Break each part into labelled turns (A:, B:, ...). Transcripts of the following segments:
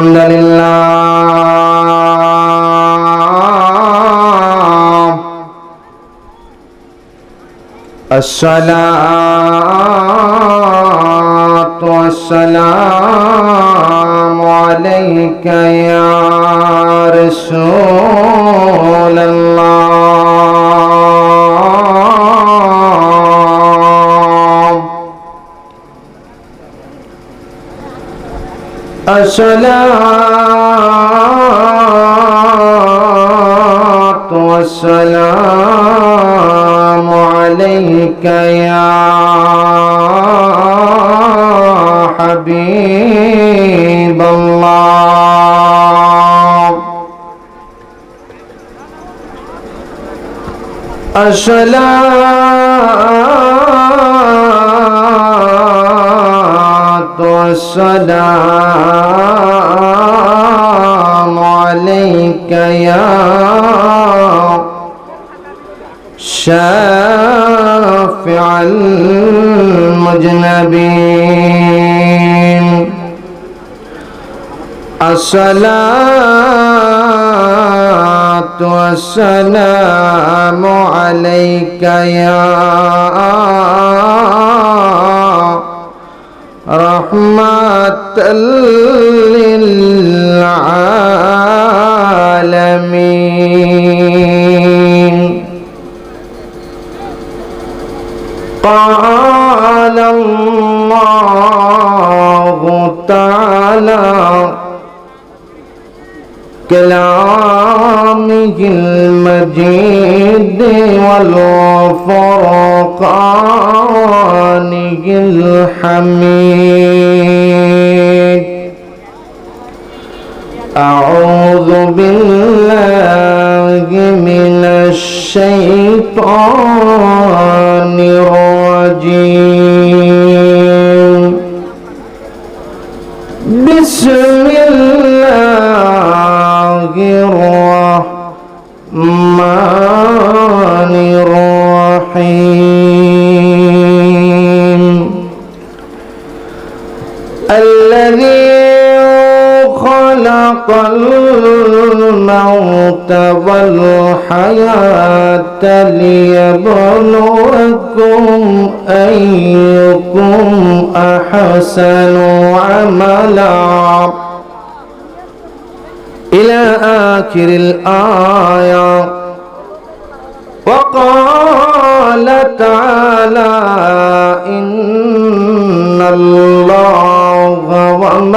A: الحمد لله الصلاة والسلام عليك يا رسول الله الصلاة والسلام عليك يا حبيب الله. الصلاة عليك يا شافع المجنبين. الصلاة والسلام عليك يا رحمة للعالمين. قال الله تعالى كلامه المجيد والفرقانه الحميد. أعوذ بالله من الشيطان الرجيم. الذي خلق الموت والحياة ليبلوكم أيكم أحسن عملا. إلى آخر الآية. وقال تعالى إن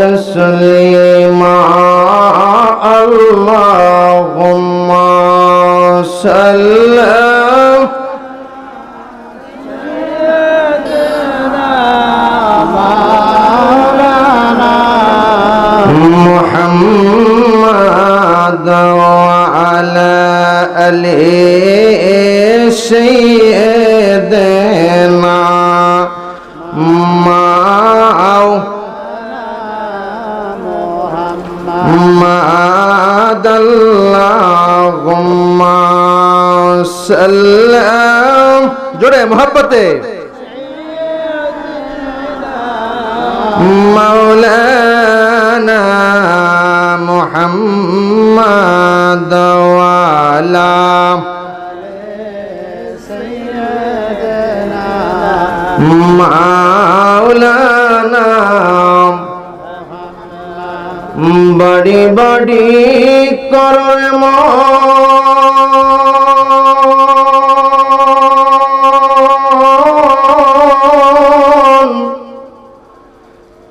A: تسليما اللهم صل محمد وعلى آله سيدنا معاد اللهم سلم جڑے محبت مولانا محمد وعلى سيدنا مولانا বড়ি বড়ি করল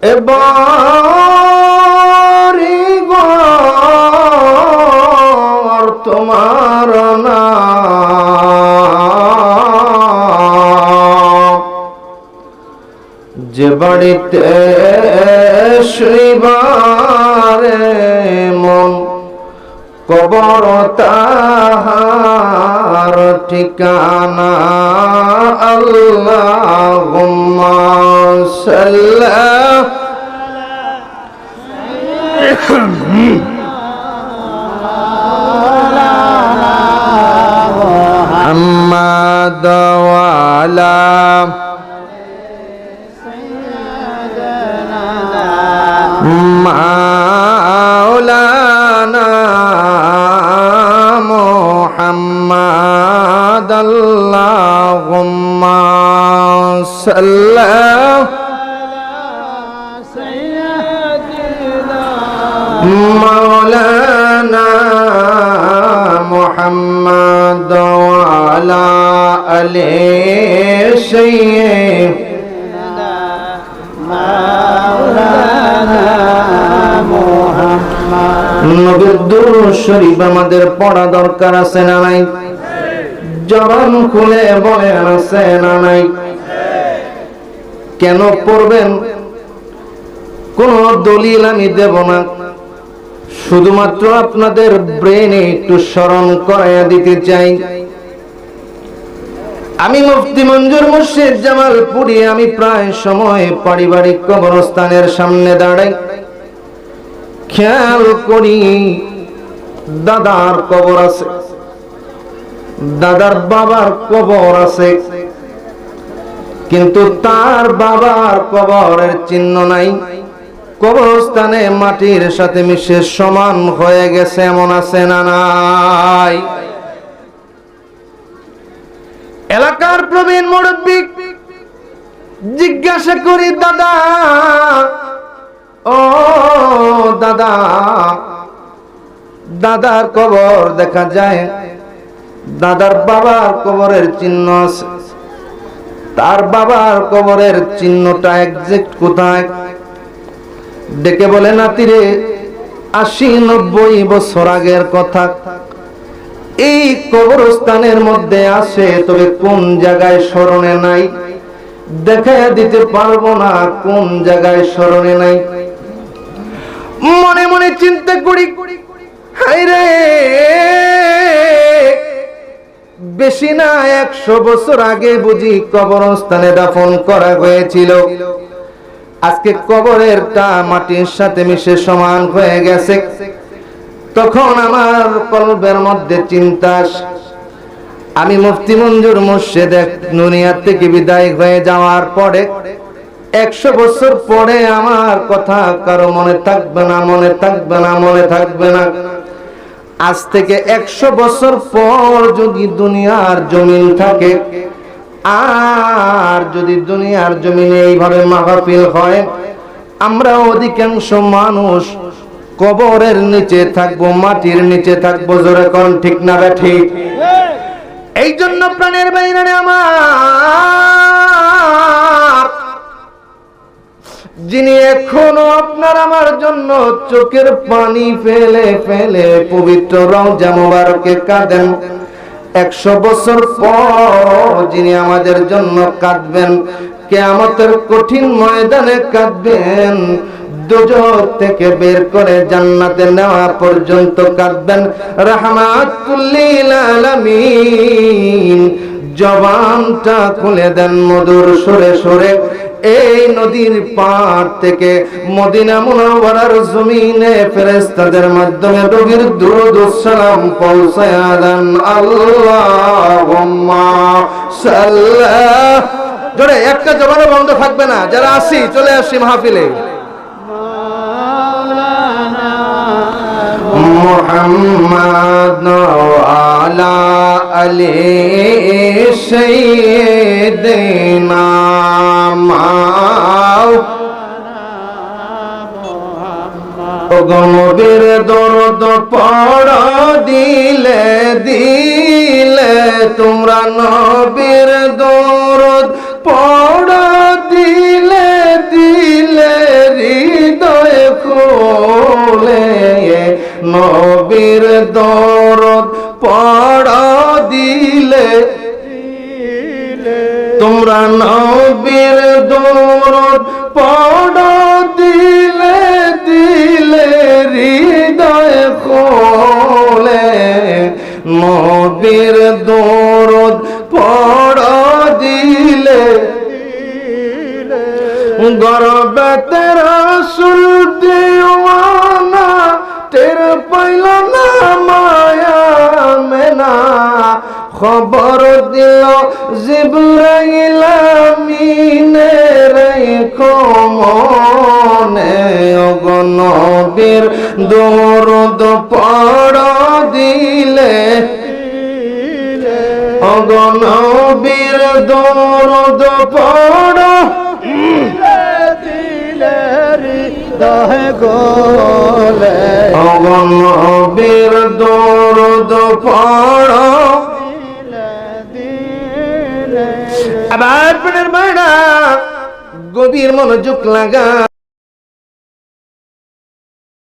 A: এবারি তোমার না। যে বাড়িতে শৈবারে মন কবর তাহার ঠিকানা আল্লাহ সাল্লা صل مولانا محمد وعلى آل سيدنا নবীর দুরূদ শরীফ আমাদের পড়া দরকার আছে না নাই জবান খুলে বলেন আছে না নাই কেন পড়বেন? কোন দলিল আমি দেব না। শুধুমাত্র আপনাদের ব্রেনে একটু স্মরণ করাইয়া দিতে চাই। আমি মুফতি মঞ্জুর মুর্শিদ জামালপুরি আমি প্রায় সময় পারিবারিক কবরস্থানের সামনে দাঁড়াই। খেয়াল করি, দাদার কবর আছে। দাদার বাবার কবর আছে। কিন্তু তার বাবার কবরের চিহ্ন নাই। কবরস্থানে মাটির সাথে মিশে সমান হয়ে গেছে, এমন আছে না নাই? এলাকার প্রবীণ মুরব্বী জিজ্ঞাসা করি, দাদা, ও দাদা, দাদার কবর দেখা যায়? দাদার বাবার কবরের চিহ্ন আছে। তার বাবার কবরের চিহ্নটা একজ্যাক্ট কোথায়? ডেকে বলে নাতিরে আশি নব্বই বছর আগের কথা। এই কবরস্থানের মধ্যে আসে তবে কোন জায়গায় স্মরণে নাই? দেখা দিতে পারব না কোন জায়গায় স্মরণে নাই। মনে মনে চিন্তা করি হাই রে বেশি না একশো বছর আগে বুঝি কবরস্থানে দাফন করা হয়েছিল। আজকে কবরের তা মাটির সাথে মিশে সমান হয়ে গেছে। তখন আমার কলবের মধ্যে চিন্তা আমি মুফতি মঞ্জুর মুর্শেদ দুনিয়া থেকে বিদায় হয়ে যাওয়ার পরে একশো বছর পরে আমার কথা কারও মনে থাকবে না, মনে থাকবে না, মনে থাকবে না। আজ থেকে একশো বছর পর যদি দুনিয়ার জমিন থাকে আর যদি দুনিয়ার জমিনে এইভাবে মাহফিল হয় আমরা অধিকাংশ মানুষ কবরের নিচে থাকব মাটির নিচে থাকব জোরে কোন ঠিক না ঠিক? এই জন্য প্রাণের বাইরে আমার যিনি এখনও আপনার আমার জন্য চোখের পানি ফেলে ফেলে পবিত্র রওজা মোবারকে কাঁদেন। একশো বছর পর যিনি আমাদের জন্য কাঁদবেন, কেয়ামতের কঠিন ময়দানে কাঁদবেন থেকে বের করে জান্নাতে নেওয়া পর্যন্ত কাঁদবেন। রাহমাতুল্লিল জবানটা খুলে দেন মধুর সরে সরে। এই নদীর পার থেকে মদিনা মুনাওয়ারার জমিনে ফেরেশতাদের মাধ্যমে নবীর দুরূদ ও সালাম পৌঁছায়া দেন আল্লাহুম্মা সাল্লাহ জোরে একটা জবানও বন্ধ থাকবে না যারা আসি চলে আসি মাহফিলে محمد وعلى آل سيدنا গণবীর দরদ পড়, দিলে দিলে। তোমরা নবীর দরদ পড়, দিলে দিলে। হৃদয় খোলে নবীর দরদ পড়, দিলে। তোমরা নবীর দরদ পড়, দিলে দিলে হৃদয় খোলে। নবীর দরদ পড়, দিলে গরবেতে রসুল দিওয়ানা, টের পাইল না মেনা খবর দিল জিব্রাইল আমিনে রেখো মনে অগনবীর দরদ পড় দিলে। অগনবীর দরদ পড় অগনবীর দরদ পড় আবার প্রাণের মায়েরা গভীর মনোযোগ লাগা